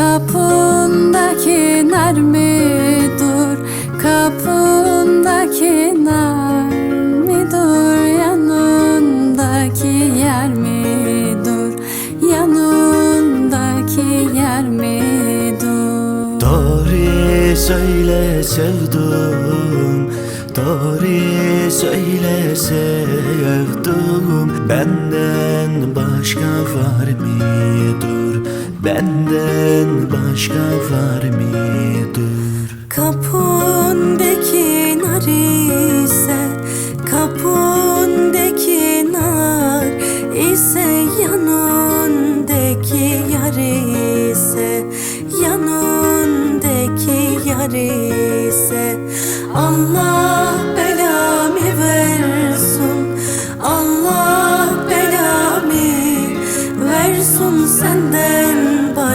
Kapındaki nar mı dur? Kapındaki nar mı dur? Yanındaki yer mi dur? Yanındaki yer mi dur? Doğru söyle sevdum. Doğru söyle sevdum. Benden başka var mıdır Benden başka var mıdır? Kapındaki nar ise Kapındaki nar ise Yanındaki yar ise Yanındaki yar ise Allah belamı versin Allah belamı versin senden